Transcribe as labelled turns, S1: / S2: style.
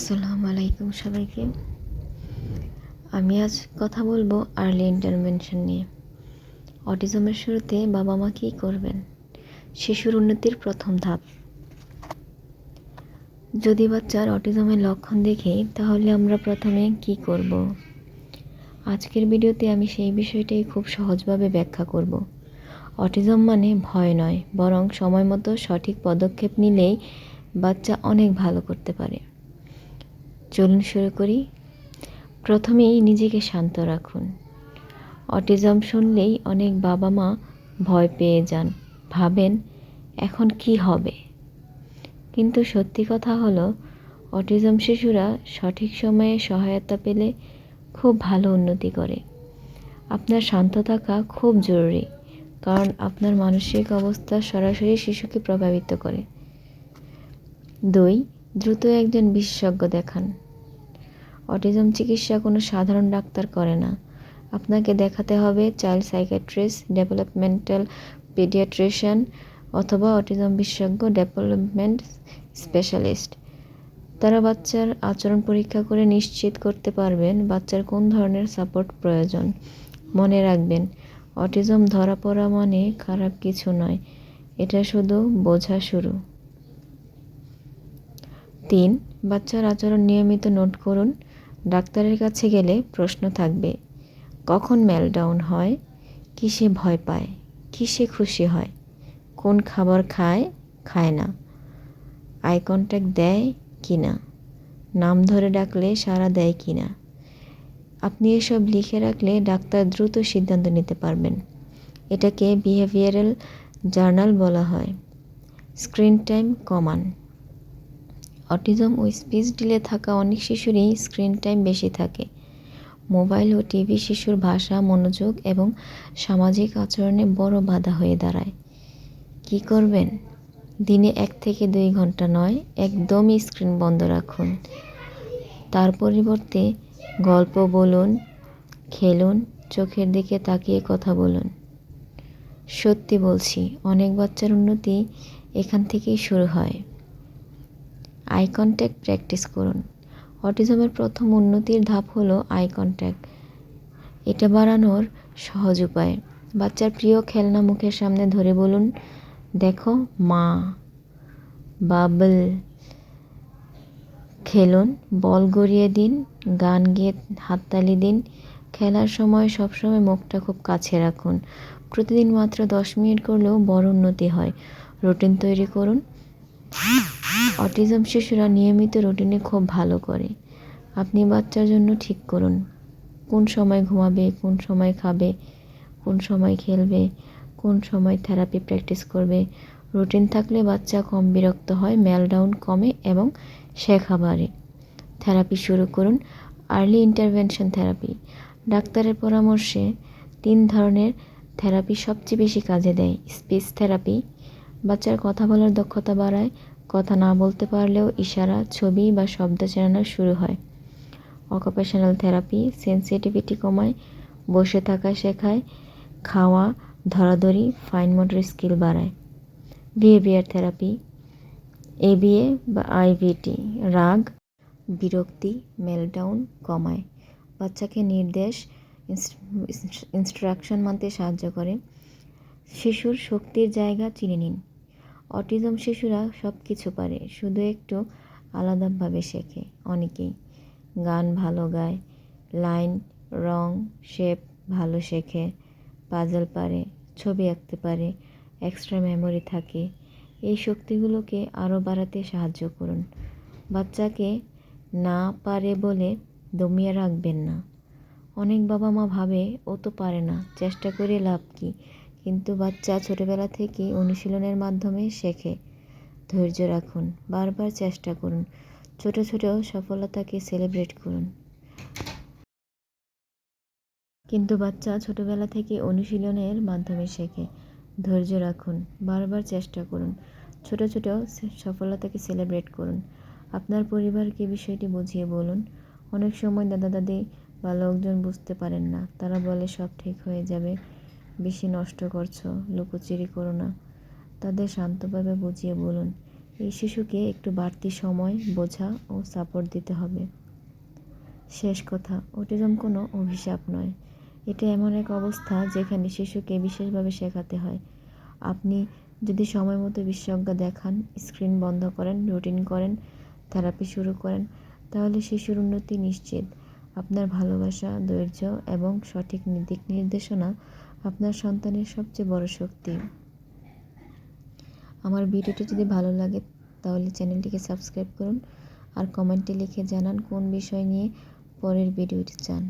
S1: আসসালামু আলাইকুম সবাইকে। আমি আজ কথা বলব আর্লি ইন্টারভেনশন নিয়ে। অটিজমের শুরুতে বাবা মা কী করবেন? শিশুর উন্নতির প্রথম ধাপ। যদি বাচ্চার অটিজমের লক্ষণ দেখি, তাহলে আমরা প্রথমে কি করব? আজকের ভিডিওতে আমি সেই বিষয়টাই খুব সহজভাবে ব্যাখ্যা করব। অটিজম মানে ভয় নয়, বরং সময় মতো সঠিক পদক্ষেপ নিলেই বাচ্চা অনেক ভালো করতে পারে। চলুন শুরু করি। প্রথমেই নিজেকে শান্ত রাখুন। অটিজম শুনলেই অনেক বাবা মা ভয় পেয়ে যান, ভাবেন, এখন কি হবে? কিন্তু সত্যি কথা হলো, অটিজম শিশুরা সঠিক সময়ে সহায়তা পেলে খুব ভালো উন্নতি করে। আপনার শান্ত থাকা খুব জরুরি, কারণ আপনার মানসিক অবস্থা সরাসরি শিশুকে প্রভাবিত করে। দুই দ্রুত একজন বিশেষজ্ঞ দেখান। অটিজম চিকিৎসা কোনো সাধারণ ডাক্তার করে না। আপনাকে দেখাতে হবে চাইল্ড সাইকিয়াট্রিস্ট, ডেভেলপমেন্টাল পিডিয়াট্রিশিয়ান অথবা অটিজম বিশেষজ্ঞ, ডেভেলপমেন্ট স্পেশালিস্ট। তারা বাচ্চার আচরণ পরীক্ষা করে নিশ্চিত করতে পারবেন বাচ্চার কোন ধরনের সাপোর্ট প্রয়োজন। মনে রাখবেন, অটিজম ধরা পড়া মানে খারাপ কিছু নয়। এটা শুধু বোঝা শুরু। তিন, বাচ্চার আচরণ নিয়মিত নোট করুন। ডাক্তারের কাছে গেলে প্রশ্ন থাকবে, কখন মেলডাউন হয়? কিসে ভয় পায়? কিসে খুশি হয়? কোন খাবার খায়? খায় না। আই কন্ট্যাক্ট দেয় কি না? নাম ধরে ডাকলে সাড়া দেয় কি না? আপনি এসব লিখে রাখলে ডাক্তার দ্রুত সিদ্ধান্ত নিতে পারবেন। এটাকে বিহেভিয়ারাল জার্নাল বলা হয়। স্ক্রিন টাইম কমান। অটিজম ও স্পিচ ডিলে থাকা অনেক শিশুরই স্ক্রিন টাইম বেশি থাকে। মোবাইল ও টিভি শিশুর ভাষা, মনোযোগ এবং সামাজিক আচরণে বড় বাধা হয়ে দাঁড়ায়। কি করবেন? দিনে এক থেকে দুই ঘণ্টা নয়, একদমই স্ক্রিন বন্ধ রাখুন। তার পরিবর্তে গল্প বলুন, খেলুন, চোখের দিকে তাকিয়ে কথা বলুন। সত্যি বলছি, অনেক বাচ্চার উন্নতি এখান থেকেই শুরু হয়। আই কন্ট্যাক্ট প্র্যাকটিস করুন। অটিজমের প্রথম উন্নতির ধাপ হলো আই কন্ট্যাক্ট এটা বাড়ানোর সহজ উপায়। বাচ্চার প্রিয় খেলনা মুখের সামনে ধরে বলুন, দেখো, মা, বাবল, খেলুন, বল গড়িয়ে দিন, গান গেয়ে হাততালি দিন, খেলার সময় সবসময় মুখটা খুব কাছে রাখুন। প্রতিদিন মাত্র দশ মিনিট করলেও বড় উন্নতি হয়। রুটিন তৈরি করুন অটিজম শিশুরা নিয়মিত রুটিনে খুব ভালো করে। আপনি বাচ্চার জন্য ঠিক করুন। কোন সময় ঘুমাবে, কোন সময় খাবে, কোন সময় খেলবে, কোন সময় থেরাপি প্র্যাকটিস করবে। রুটিন থাকলে বাচ্চা কম বিরক্ত হয়, মেলডাউন কমে এবং শেখা বাড়ে থেরাপি শুরু করুন। Early intervention therapy. ডাক্তারের পরামর্শে তিন ধরনের থেরাপি সবচেয়ে বেশি কাজে দেয়। স্পিচ থেরাপি বাচ্চার কথা বলার দক্ষতা বাড়ায়, কথা না বলতে পারলেও ইশারা, ছবি বা শব্দ চেনানো শুরু হয়। অকুপেশনাল থেরাপি সেন্সিটিভিটি কমায়, বসে থাকা শেখায়, খাওয়া, ধরাধরি ফাইন মোটর স্কিল বাড়ায়। বিহেভিয়ার থেরাপি এবিএ বা আইভিটি রাগ, বিরক্তি মেলডাউন কমায়। বাচ্চাকে নির্দেশ ইনস্ট্রাকশন মানতে সাহায্য করে। শিশুর শক্তির জায়গা চিনে নিন। অটিজম শিশুরা সব কিছু পারে, শুধু একটু আলাদাভাবে শেখে অনেকেই। গান ভালো গায়, লাইন, রং, শেপ ভালো শেখে, পাজল পারে, ছবি আঁকতে পারে এক্সট্রা মেমোরি থাকে। এই শক্তিগুলোকে আরও বাড়াতে সাহায্য করুন। বাচ্চাকে না পারে বলে দমিয়ে রাখবেন না। অনেক বাবা মা ভাবে, ও তো পারে না, চেষ্টা করে লাভ কী? কিন্তু বাচ্চা ছোটোবেলা থেকে অনুশীলনের মাধ্যমে শেখে। ধৈর্য রাখুন, বারবার চেষ্টা করুন, ছোট ছোট সফলতাকে সেলিব্রেট করুন। কিন্তু বাচ্চা ছোটোবেলা থেকে অনুশীলনের মাধ্যমে শেখে। ধৈর্য রাখুন, বারবার চেষ্টা করুন, ছোট ছোট সফলতাকে সেলিব্রেট করুন। আপনার পরিবারকে বিষয়টি বুঝিয়ে বলুন। অনেক সময় দাদা, দাদি বা লোকজন বুঝতে পারেন না। তারা বলে সব ঠিক হয়ে যাবে। বেশি নষ্ট করছ, লুকোচুরি করো না। তাদের শান্তভাবে বুঝিয়ে বলুন, এই শিশুকে একটু বাড়তি সময়, বোঝা ও সাপোর্ট দিতে হবে। শেষ কথা অটিজম কোনো অভিশাপ নয়। এটা এমন এক অবস্থা যেখানে শিশুকে বিশেষভাবে শেখাতে হয়। আপনি যদি সময় মতো বিশেষজ্ঞ দেখান স্ক্রিন বন্ধ করেন রুটিন করেন থেরাপি শুরু করেন, তাহলে শিশুর উন্নতি নিশ্চিত। আপনার ভালোবাসা, ধৈর্য এবং সঠিক দিক নির্দেশনা আপনার সন্তানের সবচেয়ে বড় শক্তি। আমার ভিডিওটি যদি ভালো লাগে, তাহলে চ্যানেলটিকে সাবস্ক্রাইব করুন আর কমেন্টে লিখে জানান কোন বিষয় নিয়ে পরের ভিডিওটি চান।